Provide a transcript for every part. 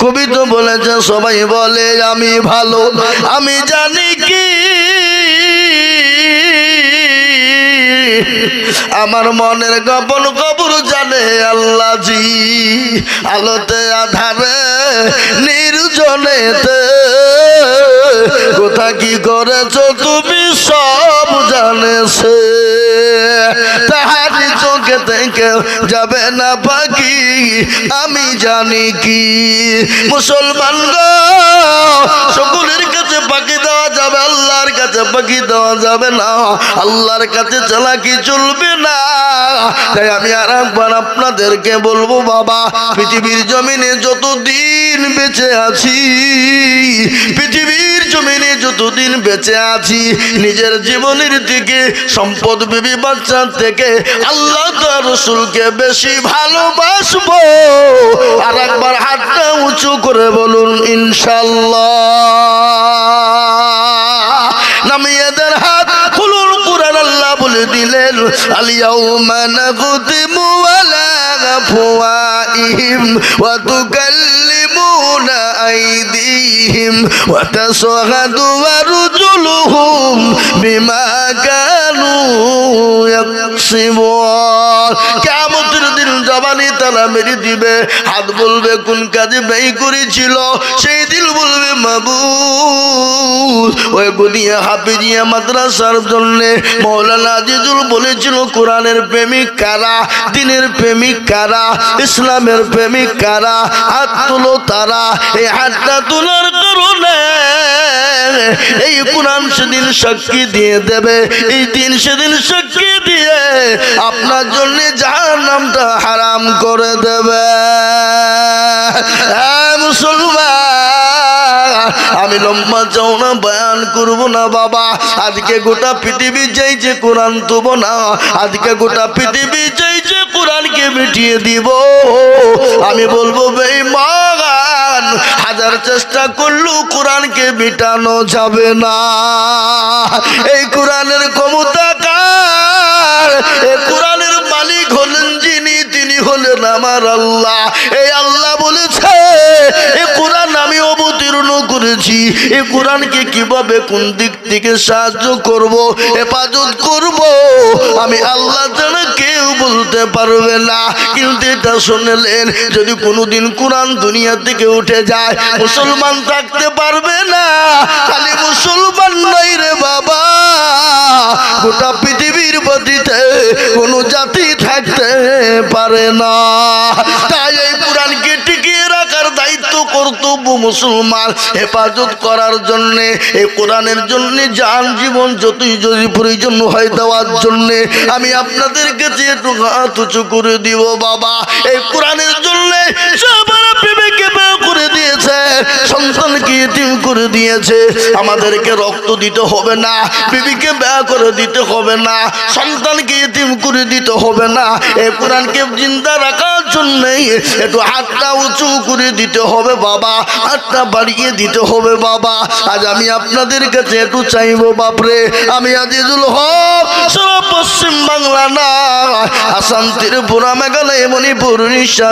কবি তো বলেছে সবাই বলে আমি ভালো আমি জানি কি। আমার মনের গোপন জানে আল্লাহ জি আলোতে আধারে, নির্জনেতে। কোথা কি করেছ তুমি সব জানেছে। তাহারি চোখে থেকে যাবে না পাখি, আমি জানি কি। মুসলমান গো, সকলের কাছে পাখি দেওয়া যাবে, আল্লাহর কাছে পাখি দেওয়া যাবে না। আল্লাহর কাছে চালাকি চলবে না? তাই আমি আর একবার আপনাদেরকে বলব, বাবা, পৃথিবীর জমিনে যতদিন বেঁচে আছি, পৃথিবীর জমিনে যতদিন বেঁচে আছি, নিজের জীবনের দিকে সম্পদ বিবি বাচ্চা থেকে আল্লাহ তার রসুলকে বেশি ভালোবাসবো। আর একবার হাতটা উঁচু করে বলুন ইনশাল্লাহ নামিয়ে দেন হাত খুলুন, কুরআন আল্লাহ বলে দিলেন আলিয়াউমা নাকুতিমু আলা আফওয়াইহিম ওয়া তুকাল্লিমুনা আইদিহিম ওয়া তাশহাদু আরজুলুহুম বিমা কানু ইয়াকসিবুন কিয়ামতের দিন জবানি তারা মেরে দিবে, হাত বলবে কোন কাজে ব্যয় করেছিল, সেই দিন বলবে, মাবুদ, ওই গুনিয়া হাফিজিয়া মাদ্রাসার জন্য মৌলানা আজিজুল বলেছিল, কোরআনের প্রেমিক কারা, দিনের প্রেমিক কারা, ইসলামের প্রেমিক কারা, হাত তুলো তারা, এই হাতটা এই সেদিন সাক্ষী দিয়ে দেবে এই দিন সেদিন সাক্ষী দিয়ে আপনার জন্য যার নামটা হারাম করে দেবে। হ্যাঁ, আমি লম্বা চাও না বয়ান করব না বাবা। আজকে গোটা পৃথিবী চাইছে কোরআন তুব না আজকে গোটা পৃথিবী চাইছে কোরআনকে মিটিয়ে দিব। আমি বলব বেঈমান হাজার চেষ্টা করলেও কোরআনকে মিটানো যাবে না। এই কোরআনের ক্ষমতা কার? এই কোরআনের মালিক হলেন যিনি, তিনি হলেন আমার আল্লাহ। এই আল্লাহ বলেছে এই কোরআন আমি অবতীর্ণ করেছি, এই কোরআনকে কীভাবে কোন দিক থেকে সাহায্য করব, হেফাজত করব, আমি আল্লাহ জানা কেউ বলতে পারবে না। কিন্তু এটা শুনলেন, যদি কোনোদিন কোরআন দুনিয়া থেকে উঠে যায়, মুসলমান থাকতে পারবে না। খালি মুসলমান নাই রে বাবা। গোটা পৃথিবীর গতিতে কোনো জাতি থাকতে পারে না। তাই এই কোরআনকে কর্তব্য মুসলমান হেফাজত করার জন্যে এই কোরআনের জন্যে, যান জীবন যতই যদি প্রয়োজন হয় দেওয়ার জন্যে, আমি আপনাদের কাছে একটু হাত উঁচু করে দিব বাবা, এই কোরআনের জন্যে আমাদেরকে রক্ত দিতে হবে না ব্যয় করে দিতে হবে না, সন্তানকে দিতে হবে না কোরআনকে রাখার একটু হাতটা উঁচু করে দিতে হবে বাবা। হাতটা বাড়িয়ে দিতে হবে বাবা। আজ আমি আপনাদের কাছে একটু চাইব, বাপরে। আমি আজিজুল হক সারা পশ্চিম বাংলা না। আসাম ত্রিপুরা মেঘালয়, মণিপুর, উড়িষ্যা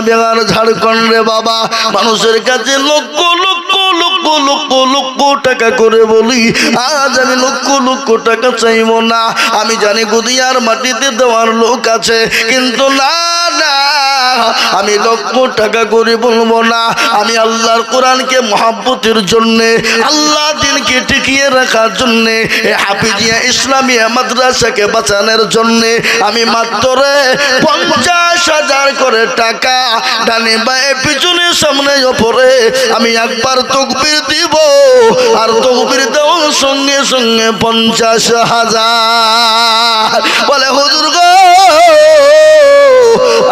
ঝাড়খণ্ড রে বাবা। মানুষের কাছে লক্ষ লক্ষ লক্ষ লক্ষ লক্ষ টাকা করে বলি, আজ আমি লক্ষ লক্ষ টাকা চাইব না। আমি জানি গুদিয়ার মাটিতে দেওয়ার লোক আছে, কিন্তু না না। আমি লক্ষ টাকা করে বলব না। আমি আল্লাহর কোরআনকে মহাব্বতের জন্যে, আল্লাহ দিনকে টিকিয়ে রাখার জন্যে হাফিজিয়া ইসলামিয়া মাদ্রাসাকে বাঁচানোর জন্যে আমি মাত্র পঞ্চাশ হাজার করে টাকা ডানে বায়ে পিছনে সামনে ওপরে আমি একবার তকবির দিব, আর তকবির দেওয়ার সঙ্গে সঙ্গে পঞ্চাশ হাজার। বলে, হুজুর গো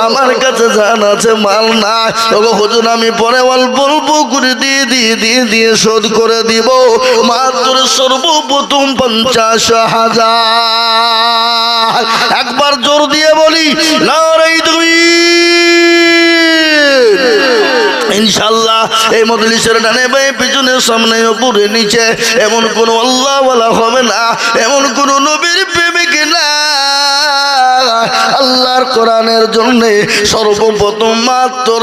আমার কাছে জান আছে, মাল না ওগো হুজুর, আমি পরে অল্প অল্প করে দিয়ে দিয়ে দিয়ে দিয়ে শোধ করে দিব। মাত্র সর্বপ্রথম পঞ্চাশ হাজার। একবার জোর দিয়ে বলি ইনশাল্লাহ এই মজলিসের ডানে বাই পিছনে, সামনে, উপরে, নিচে, এমন কোন আল্লাহ বলা হবে না, এমন কোন নবীর প্রেমিক না আল্লাহর কোরআনের জন্য সর্বপ্রথম মাত্র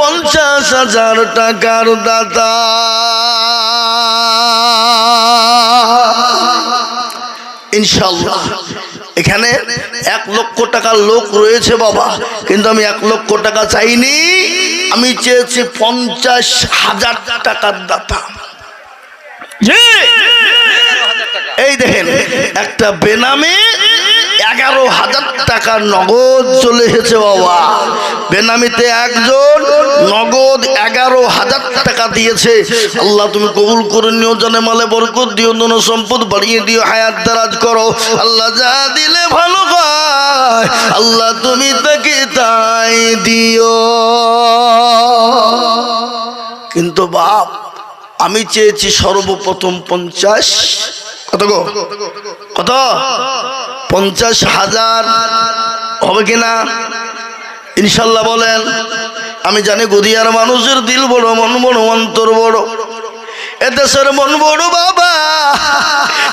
পঞ্চাশ হাজার টাকার দাতা। ইনশাল্লাহ এখানে এক লক্ষ টাকার লোক রয়েছে বাবা কিন্তু আমি এক লক্ষ টাকা চাইনি। আমি চেয়েছি পঞ্চাশ হাজার টাকার দাতা। এই দেখেন একটা বেনামে এগারো হাজার টাকা নগদ চলে এসেছে বাবা। বেনামিতে একজন নগদ এগারো হাজার টাকা দিয়েছে। আল্লাহ তুমি কবুল করে নিও, জানে মালে বরকত দিও দোনো সম্পদ বাড়িয়ে দিও, হায়াত দারাজ করো। আল্লাহ যা দিলে ভালো হয়, আল্লাহ তুমি তাকে তাই দিও। কিন্তু বাপ, আমি চেয়েছি সর্বপ্রথম পঞ্চাশ। কত গো? কত? পঞ্চাশ হাজার হবে কিনা? ইনশাল্লাহ বলেন, আমি জানি গদিয়ার মানুষের দিল বড়, মন বড়, অন্তর বড়। এদেশের মন বড় বাবা।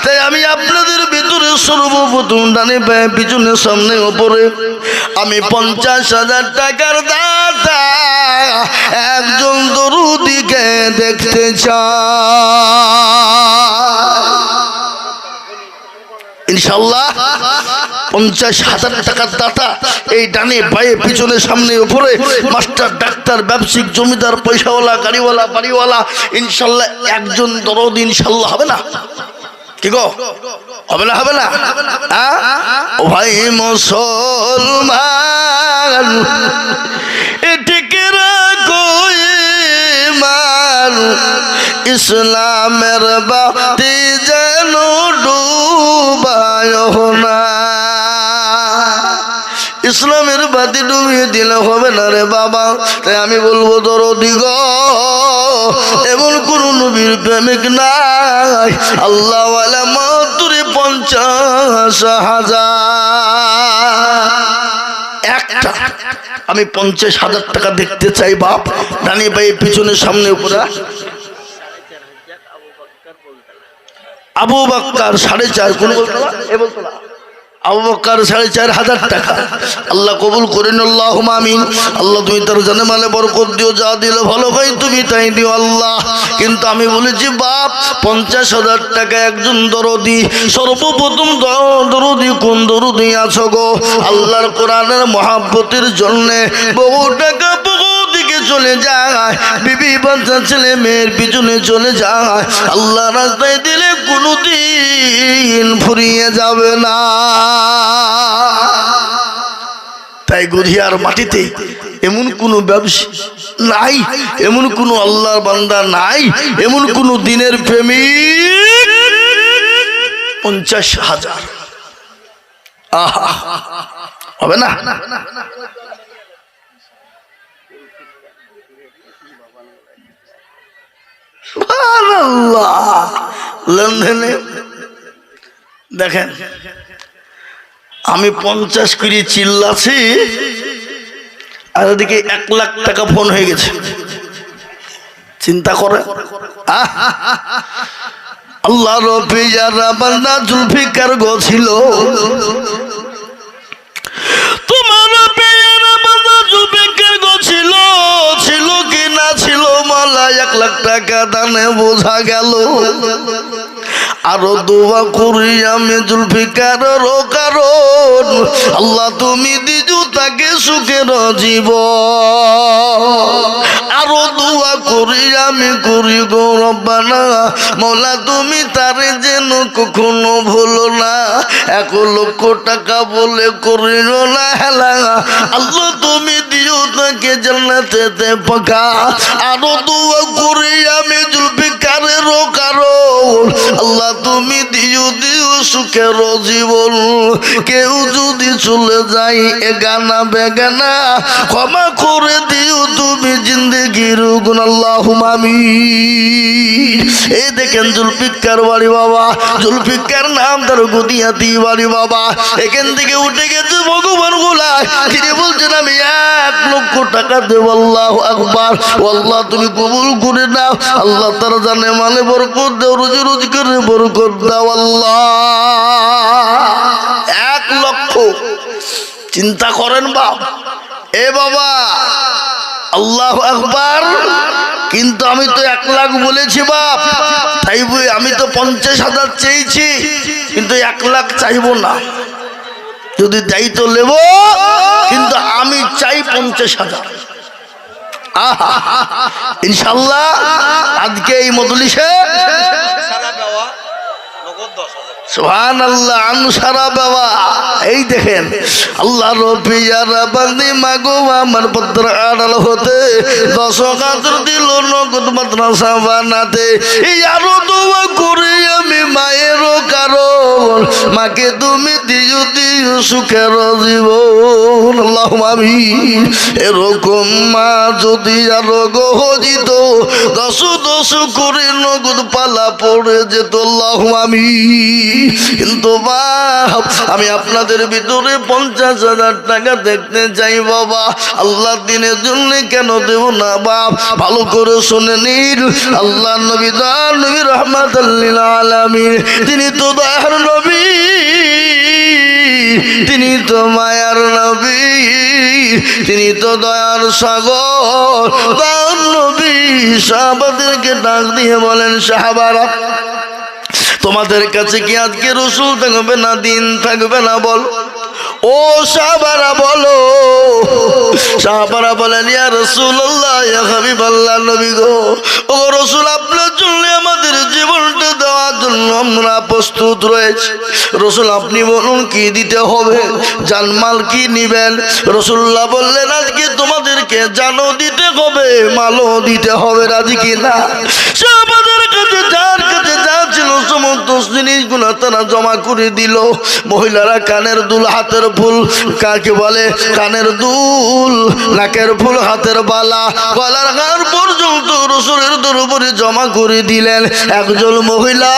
তাই আমি আপনাদের ভিতরে সর্বপ্রথম ডানে ব্যয় পিছনে সামনে, ওপরে। আমি পঞ্চাশ হাজার টাকার দাদা একজন দরুদিকে দেখতে চাই। ইনশাল্লাহ পঞ্চাশ হাজার টাকার দাতা এই ডানে বায়ে, পিছনে সামনে উপরে, মাস্টার, ডাক্তার, ব্যবসায়িক, জমিদার, পয়সাওয়ালা, গাড়িওয়ালা, বাড়িওয়ালা ইনশাল্লাহ একজন দরদ ইনশাল্লাহ হবে না। কি গো? হবে না হবে না? ভাই মুসলমান এটিকে রাখো ইমান। ইসলামের বাতি যেন ডুবায় না। ইসলামের বাতি ডুবিয়ে দিলে হবে না রে বাবা। তাই আমি বলব, দরদি গো, এমন কোন নবীর প্রেমিক নাই। আল্লাহ মাত্র পঞ্চাশ হাজার। একটা। আমি পঞ্চাশ হাজার টাকা দেখতে চাই, বাপ। ডানি ভাই, পিছনে সামনে উপরে। আবু বাক্কার সাড়ে চার কোন আবু বক্কার সাড়ে চার হাজার টাকা। আল্লাহ কবুল আল্লাহ তুমি তার জানে মালে বরকত দিও যা দিলে ভালো তুমি তাই দিও আল্লাহ। কিন্তু আমি বলেছি বাপ পঞ্চাশ হাজার টাকা একজন দরদি সর্বপ্রথম দরদি কোন দরদি আছো গো? আল্লাহর কোরআনের মহাব্বতের জন্যে বহু টাকা বহু দিকে চলে যায়। বিবি বাচ্চা ছেলে মেয়ের পিছনে চলে যায়। আল্লাহ রাস্তায় দিলে কোনোদিন ফুরিয়ে যাবে না। তাই গড়িয়ার মাটিতে এমন কোন ব্যবসা নাই, এমন কোন আল্লাহর বান্দা নাই, এমন কোন দিনের প্রেমিক পঞ্চাশ হাজার। আহা, হবে না? লেনদেনে। দেখেন, আমি পঞ্চাশ কুড়ি চিল্লাছি, আর ওদিকে এক লাখ টাকা ফোন হয়ে গেছে। চিন্তা করে! আল্লাহ রফিজারা বান্দা জুলফিকার গো ছিল। ছিল কি না ছিল মালা এক লাখ টাকা দানে বোঝা গেল। আরও দোয়া করি আমি জুলফিকার কারণ আল্লাহ তুমি দিজু তাকে সুখের জীব আরও দোয়া করি আমি করি গৌরবানা মৌলা তুমি তারে যেন কখনো ভুলো না, এক লক্ষ টাকা বলে করিল না হেলা। আল্লাহ তুমি দিও তাকে জান্নাতেতে পাকা আরও দোয়া করি আমি জুলফিকারের আল্লাহ, তুমি দিও দিও সুখের জীবন কেউ যদি চলে যায় এ গানা বেগানা, ক্ষমা করে দিও তুমি জিন্দগির গুণ আল্লাহ মামি এই দেখেন জুলফিকার বাড়ি বাবা, জুলফিকার নাম তার গদিয়াতি বাড়ি বাবা। এখান থেকে উঠে গেছে ভগবান গোলায় তিনি বলছেন, আমি এক লক্ষ টাকা দেব, আল্লাহ আকবার। আল্লাহ, তুমি কবুল করে নাও। আল্লাহ তারা জানে মানে বরকত দাও, রোজি রোজি করে বরকত দাও, আল্লাহ। এক লক্ষ। চিন্তা করেন বাপ। এ বাবা, আল্লাহ আকবার। কিন্তু আমি তো এক লাখ বলেছি বাপ। তাই আমি তো পঞ্চাশ হাজার চেয়েছি। কিন্তু এক লাখ চাইব না। যদি দায়িত্ব নেব কিন্তু আমি চাই পঞ্চাশ হাজার। ইনশাল্লাহ আজকে এই মজলিসে আল্লাহ বাবা। এই দেখেন, আল্লাহ আমার পত্র আড়াল হতে দশ কাতর দিল নগদ মাদ্রাসা বানাতে। এই আরও দোয়া করে আমি মায়েরও কারণ, মাকে তুমি দিও দিও সুখের জীবন। এরকম মা যদি আরও গহজিত দশ দশ করে নগদ পালা পড়ে যেত আল্লাহ কিন্তু বাপ আমি আপনাদের ভিতরে পঞ্চাশ হাজার টাকা দেখতে চাই বাবা। আল্লাহ দিনের জন্য কেন দেব না বাপ ভালো করে শুনে নিন। আল্লাহ নবী দার নবী রহমাত আলামিন, তিনি তো দয়ার নবী, তিনি তো মায়ার নবী, তিনি তো দয়ার সাগর। দয়ার নবী, সাহাবাদেরকে ডাক দিয়ে বলেন, সাহাবারা তোমাদের কাছে কি আজকে রসুল থাকবে না, দিন থাকবে না বল? ও সাহাবারা বলো। সাহাবারা বলেন, ইয়া রসুল্লাহ ইয়া হাবিবাল্লাহ, নবী গো। ও রসুল, আপনার জন্য আমাদের জীবনটা দেওয়ার জন্য আমরা প্রস্তুত রয়েছে। রসুল, আপনি বলুন, কি দিতে হবে? জানমাল কি নিবেন? রসুল্লাহ বললেন, আজকে তোমাদেরকে জানো দিতে হবে, মালও দিতে হবে, রাজি কি না সাহাবাদের কাছে যার সমস্ত জিনিসগুলো তারা জমা করে দিল। মহিলারা কানের দুল, হাতের ফুল, কাকে বলে? কানের দুল, নাকের ফুল, হাতের বালা। গলার হার পর্যন্ত রসুরের দরবারে জমা করে দিলেন। একজন মহিলা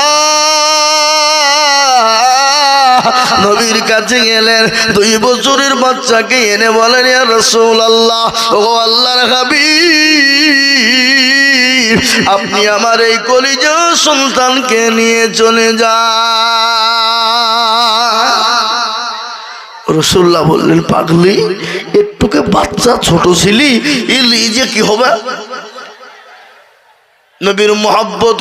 নবীর কাছে গেলেন। দুই বছরের বাচ্চাকে এনে বলেন রসুল আল্লাহ ও আল্লাহর হাবিব, আপনি আমার এই কলিজ সন্তানকে নিয়ে চলে যা রসুল্লাহ বললেন, পাগলি, একটুকে বাচ্চা ছোট ছিলি ইলি যে কি হবে? নবীর মোহাব্বত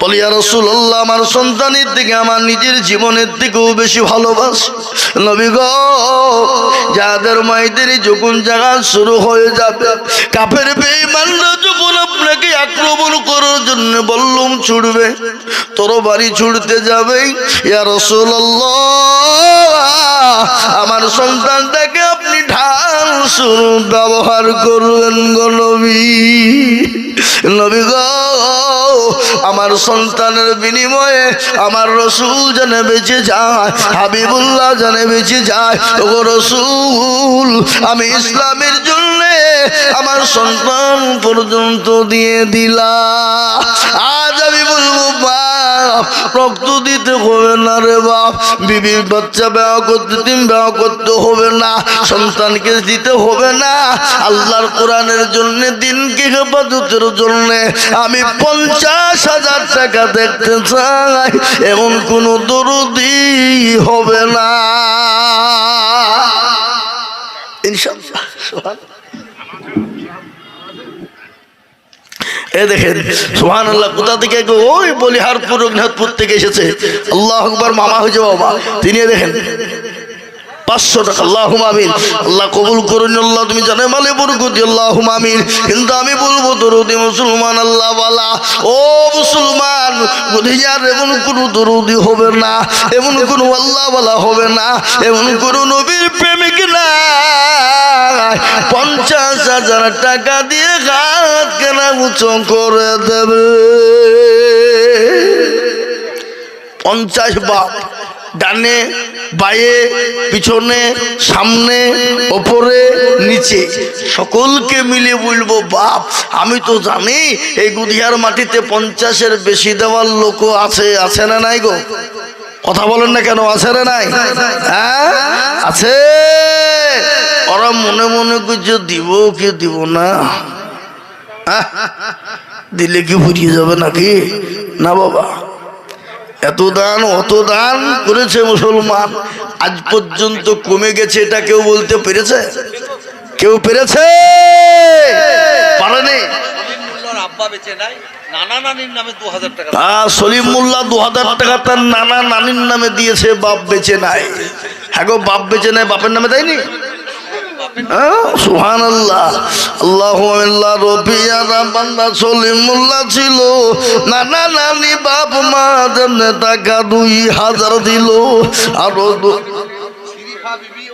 বলিয়া রসুল্লাহ আমার সন্তানের থেকে আমার নিজের জীবনের থেকেও বেশি ভালোবাস। নবী গ, যাদের মাইদের যখন জায়গা শুরু হয়ে যাবে, কাফের বেঈমানরা যখন আপনাকে আক্রমণ করার জন্য বললুম ছুড়বে তোর বাড়ি ছুড়তে যাবে, ইয়া রসুল আল্লাহ আমার সন্তানটাকে আপনি শুরু ব্যবহার করবেন গো নবী। গো, আমার সন্তানের বিনিময়ে আমার রসুল জানে বেঁচে যায়, হাবিবুল্লাহ জানে বেঁচে যায়। ও রসুল, আমি ইসলামের জন্য আমার সন্তান পর্যন্ত দিয়ে দিলা আজ আমি বলব বাপ রক্ত দিতে হবে না রে বাপ। বিবির বাচ্চা ব্যবহার করতে তিন ব্যবহার করতে হবে না। সন্তানকে দিতে হবে না। আল্লাহর কোরআনের জন্য, দিনকে হেফাজতের জন্য। আমি পঞ্চাশ হাজার টাকা দেখতে চাই, এমন কোনো দরদি হবে না। ইনশাল্লাহ এ দেখেন সোহান আল্লাহ কোথা থেকে? ওই বলিহারপুর, রঘুনাথপুর থেকে এসেছে আল্লাহ আকবর, মামা হয়েছে বাবা তিনি দেখেন পাঁচশো টাকা আল্লাহ আমিন। আল্লাহ কবুল করুন তুমি জানে মালে বরকতি আল্লাহ আমিন। কিন্তু আমি বলব, দরুদি মুসলমান, আল্লাহ বালা। ও মুসলমান বুঝিয়ার এমন কোনো দরুদি হবে না, এমন কোনো আল্লাহ হবে না, এমন কোনো পঞ্চাশ হাজার টাকা দিয়ে হাত কেনা উঁচু করে দেবে। পঞ্চাশ বাপ, ডানে বায়ে পিছনে, সামনে, ওপরে, নিচে। সকলকে মিলে বলব, বাপ, আমি তো জানি এই গুদিয়ার মাটিতে পঞ্চাশের বেশি দেওয়ার লোকও আছে আছে না নাই গো? কথা বলেন না কেন, আছে না নাই? হ্যাঁ? আছে? ওরা মনে মনে করছে দিব কি দিব না? দিলে কি ফুরিয়ে যাবে নাকি? না বাবা। এত দান অত দান করেছে মুসলমান। আজ পর্যন্ত কমে গেছে এটা কেউ বলতে পেরেছে? কেউ পেরেছে? পারেনি সলিম মোল্লা দু হাজার টাকা তার নানা নানির নামে দিয়েছে বাপ বেচে নাই। হ্যাঁ গো বাপ বেচে নাই বাপের নামে দেয়নি? ছিল। নানা নানি বাপ মা যেমনে টাকা দুই হাজার দিল।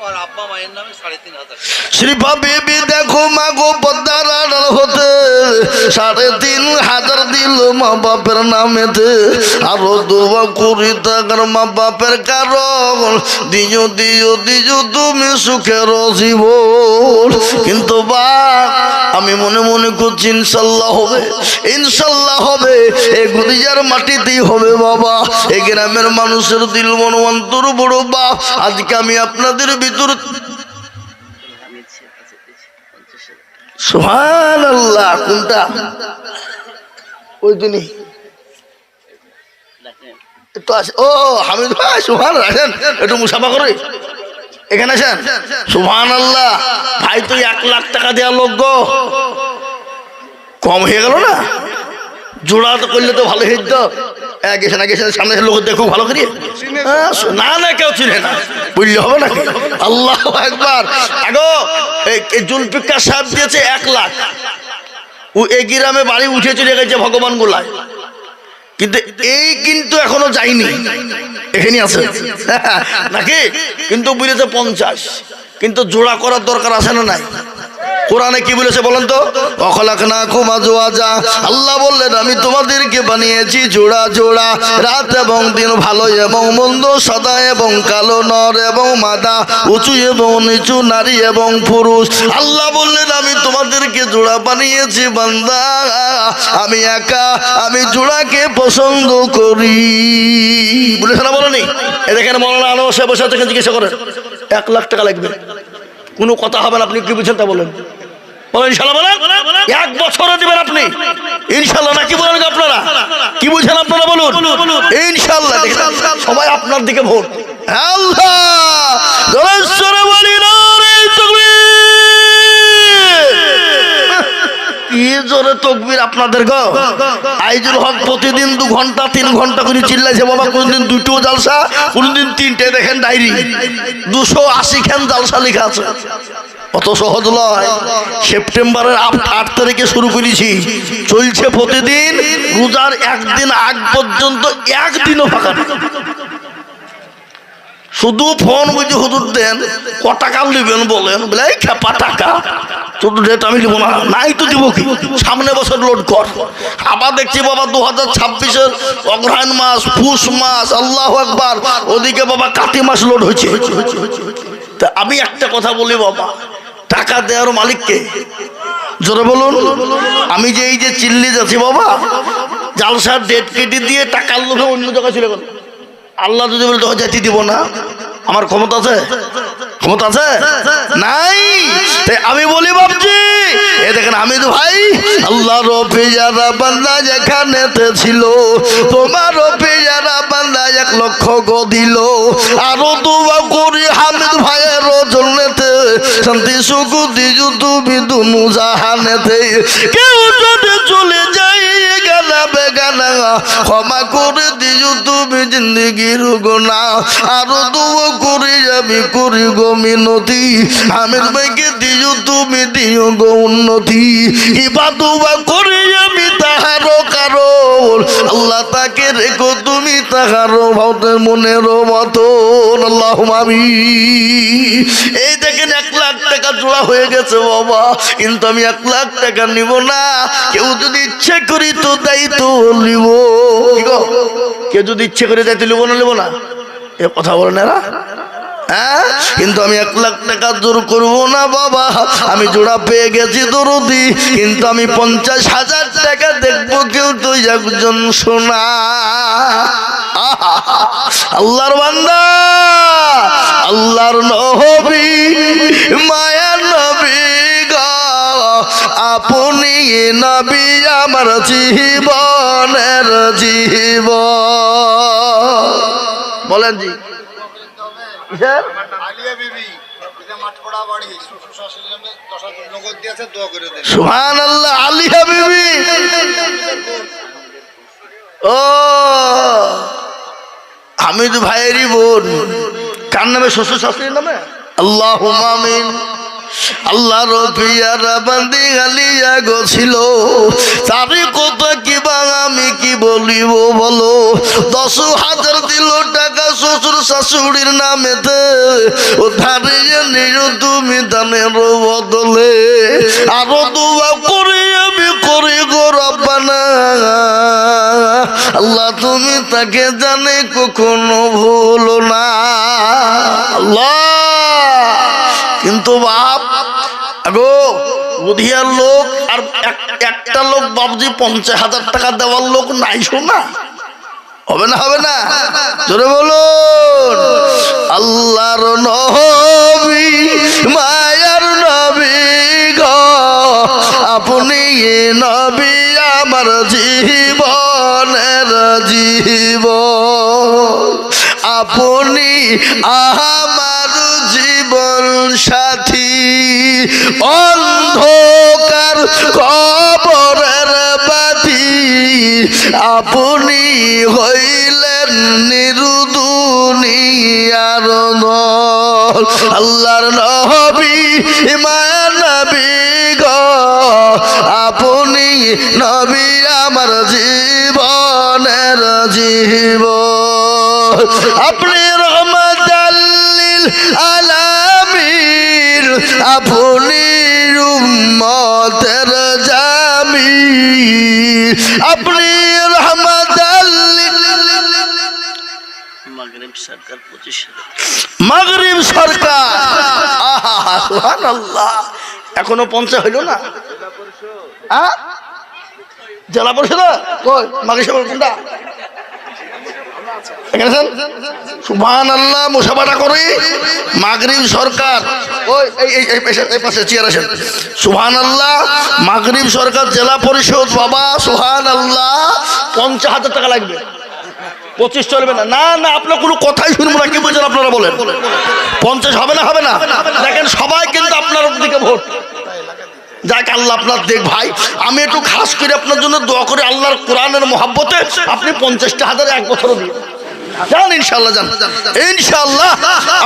আর আব্বা মায়ের নামে সাড়ে তিন হাজার টাকা শ্রীপা বেবি দেখো মা গো পদ্মার হতে। সাড়ে তিন হাজার দিল মা বাপের নামেতে। আরও দুবা কুড়ি টাকার মা বাপের কারণ। দিও দিও দিও, তুমি সুখের জীবন। কিন্তু বা, আমি মনে মনে করছি ইনশাল্লাহ হবে। ইনশাল্লাহ হবে। এ গুদিজার মাটিতেই হবে বাবা। এই গ্রামের মানুষের দিল মন অন্তর বড় বা। আজকে আমি আপনাদের ভিতর সুহান আল্লাহ কোনটা? ওই দিনই একটু আসে ও, হামিদ ভাই সুহান আসেন। একটু মুসাফা করে। এখানে আসেন। সুহান আল্লাহ ভাই তো এক লাখ টাকা দেওয়া লোক গো। কম হয়ে গেল না? জোড়া তো করলে তো ভালো হইত। গেছে না গেছে সামনে লোক দেখো ভালো হ্যাঁ, না না কেউ চিনে না। বুঝলে হবে না? আল্লাহ একবার আগো এই- জুলফিকার সাহেব দিয়েছে এক লাখ। ও এই গ্রামে বাড়ি উঠে চলে গেছে ভগবান গোলায়। কিন্তু এই কিন্তু এখনও যায়নি। এখানে আছে। নাকি? কিন্তু বুঝেছে পঞ্চাশ। কিন্তু জোড়া করার দরকার আছে না নাই? কোরআনে কি বলেছে বলেন তো? অখলাক না কুমা জোয়া যা আল্লাহ বললেন, আমি তোমাদেরকে বানিয়েছি জোড়া জোড়া। রাত এবং দিন ভালো এবং মন্দ, সাদা এবং কালো, নর এবং মাদা, উঁচু এবং নিচু, নারী এবং পুরুষ। আল্লাহ বললেন, আমি তোমাদেরকে জোড়া বানিয়েছি, বান্দা। আমি একা, আমি জোড়াকে পছন্দ করি। বলেছে না বলেনি? এ দেখেন মৌলানা আনো সে বসে জিজ্ঞাসা করেন। এক লাখ টাকা লাগবে। কোনো কথা হবে না, আপনি কি বুঝছেন তা বলেন। এক বছরে দিবেন আপনি। ইনশাল্লাহ না কি বলেন আপনারা? কি বুঝছেন আপনারা বলুন? ইনশাল্লাহ সবাই আপনার দিকে ভোট। আপনাদের গো? হক প্রতিদিন দু ঘণ্টা, তিন ঘণ্টা করে চিল্লাইছে, বাবা, কোনদিন দুটো জালসা, কোনদিন তিনটে, দেখেন ডায়েরি। দুশো আশি খান জালসা লেখা আছে। অত সহজ নয়। সেপ্টেম্বরের আট তারিখে শুরু করেছি। চলছে প্রতিদিন রোজার একদিন আগ পর্যন্ত একদিনও ফাঁকা শুধু ফোন বুঝে হুজুর দেন, ক টাকা নেবেন বলেন, বলে খেপা টাকা। শুধু রেট আমি দিব না। নাই তো দিব কি? সামনে বছর লোড কর। আবার দেখছি বাবা দু হাজার ছাব্বিশের অগ্রহায়ণ মাস, পুষ মাস, আল্লাহ একবার ওদিকে বাবা কাতি মাস লোড হয়েছে। তা আমি একটা কথা বলি বাবা। টাকা দেওয়ার মালিককে? জোরে বলুন। আমি যে এই যে চিল্লি যাচ্ছি বাবা, জালসার ডেট কেটে দিয়ে টাকার লোভে অন্য জায়গায় চলে গেল। আল্লাহ যদি বলে তোকে যেতে দিব না? আমার ক্ষমতা আছে? ক্ষমতা আছে? নাই? তাই আমি বলি ভাবছি এ দেখেন আমি তো ভাই, আল্লাহ রফি যারা বান্দা যেখানেতে ছিল, তোমার রফি যারা বান্দা এক লক্ষ গো দিল। আরও দুবা করি হামিদ ভাইয়ের জন্যতে, শান্তি, সুখ দিজু তুমি দুনু জাহানেতে কেউ যদি চলে যাই গানা বেগানা, ক্ষমা করে দিও তুমি জিন্দগির গোনা আরও দুও করে আমি করি গো মিনতি। আমির ভাইকে দিও, তুমি দিও গো উন্নতি। ইবা দুবা করে আমি তাহারও কারণ, আল্লাহ তাকে রেখো তুমি তাহারও ভাবতে মনের মতন। আল্লাহ আমি এই দেখেন এক লাখ টাকা জোড়া হয়ে গেছে বাবা, কিন্তু আমি এক লাখ টাকা নিব না। কেউ যদি ইচ্ছে করি তো দায়িত্ব নিব। কি গো? কেউ যদি ইচ্ছে করে দায়িত্ব নিব না নিব না? এ কথা বলে না এরা? হ্যাঁ? কিন্তু আমি এক লাখ টাকা জোর করব না, বাবা। আমি জোড়া পেয়ে গেছি দরদি, কিন্তু আমি পঞ্চাশ হাজার টাকা দেখব কেউ তো একজন শোনা আল্লাহর বান্দা, আল্লাহর নবী, মায়া নবী। আপনি নবী আমার জীবনের জীবন। বলেন জি। সুহান আল্লাহ ও হামিদ ভাইয়েরই বোন। কার নামে? শ্বশুর শাশুড়ির নামে? আল্লাহ আল্লাহ বান্দি গালিয়া গছিল তারই কথা কি বা আমি কি বলিব বলো? দশ হাজার দিল টাকা শ্বশুর শাশুড়ির নিজ তুমি দানের বদলে। আরও দোয়া করে আমি করি গো রব্বানা। আল্লাহ তুমি তাকে জানে কখনো ভুলো না। কিন্তু বাপ আগো বুধিয়ার লোক আর একটা লোক বাবজি পঞ্চাশ হাজার টাকা দেওয়ার লোক নাই শোনা। হবে না হবে না? জোরে বলুন। আল্লাহর নবী, মায়ার নবী গো, আপনি নবী আমার জীবনের জীব আপনি আমার জীবন সাথী। অন্ধকার কবরের বাতি। আপনি হইলেন নিরুদুনিয়ার আল্লাহর নবী মায়া নবী গো। আপনি নবী আমার জীবনের জীব আপনি রহমতাল্লিল আলামিন আপনি উম্মতের জামি আপনি মাগরিব সরকার আহা সুবহানাল্লাহ। এখনও পঞ্চাশ হইল না? জেলা পরিষদ? কই? মাগরিব সরকার কোনটা? আল্লাহ মুসাফাটা করি। মাগরিব সরকার। এই পাশে চেয়ার সুবহান আল্লাহ সরকার জেলা পরিষদ আল্লাহ পঞ্চাশ হাজার টাকা লাগবে। পঁচিশ চলবে না। না আপনার কোনো কথাই শুনব না। কি বলছেন আপনারা বলেন? পঞ্চাশ হবে না হবে না? দেখেন, সবাই কিন্তু আপনার দিকে ভোট। যাক, আল্লাহ আপনার দেখ ভাই। আমি একটু খাস করে আপনার জন্য দোয়া করে আল্লাহর কোরআনের মহাব্বতে। আপনি পঞ্চাশটা হাজার এক বছরও দিয়ে জান ইনশাল্লাহ জান। ইনশাল্লাহ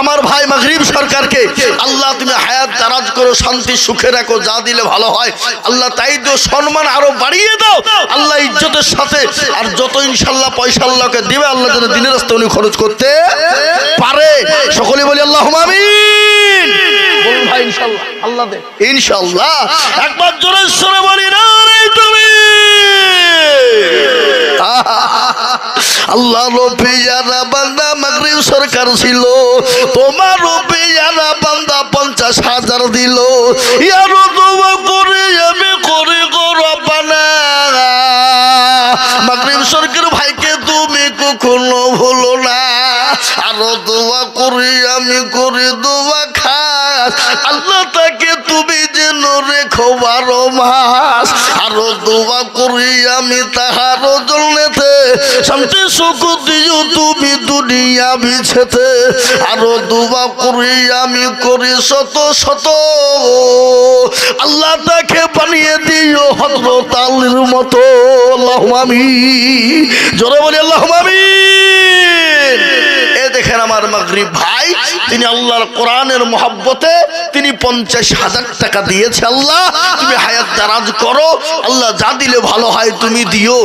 আমার ভাই মাগরিব সরকারকে, আল্লাহ তুমি হায়াত দারাজ করো, শান্তি সুখে রাখো, যা দিলে ভালো হয়। আল্লাহ তাই তো সম্মান আরও বাড়িয়ে দাও। আল্লাহ ইজ্জতের সাথে, আর যত ইনশাল্লাহ পয়সা আল্লাহকে দিবে, আল্লাহ যেন দিনের রাস্তা উনি খরচ করতে পারে। সকলে বলি আল্লাহ আমিন। ইনশাল্লাহ আল্লাহ ইনশাল্লাহ একবার জোরে সরে বলি, না রে। আল্লাহ রবিয়ারা বান্দা, মাগরিব সরকার ছিল। তোমার রবিয়ারা বান্দা, পঞ্চাশ হাজার দিল। ইয়ারো দোয়া করে, আমি করে গো রব্বানা। মাগরিব সরকার ভাইকে তুমি কখনো ভুলো না। আরও দোয়া করি, আমি করি দোয়া খাস। আল্লাহ তাকে তুমি যেন রেখো বারো মাস। আরও দোয়া করি, আমি তাহারও জন্যতে শান্তি, সুখ দিও তুমি দুনিয়া বিছেতে। আরও দোয়া করি আমি করি শত শত। আল্লাহ তাকে বানিয়ে দিও হজরত আলীর মতো। আল্লাহ আমি জোরে বলি, আল্লাহ আমিন। এ দেখেন আমার মাগরিব ভাই, তিনি আল্লাহর কোরআনের মহাব্বতে তিনি পঞ্চাশ হাজার টাকা দিয়েছে আল্লাহ। তুমি হায়াত দারাজ করো, আল্লাহ যা দিলে ভালো হয় তুমি দিও।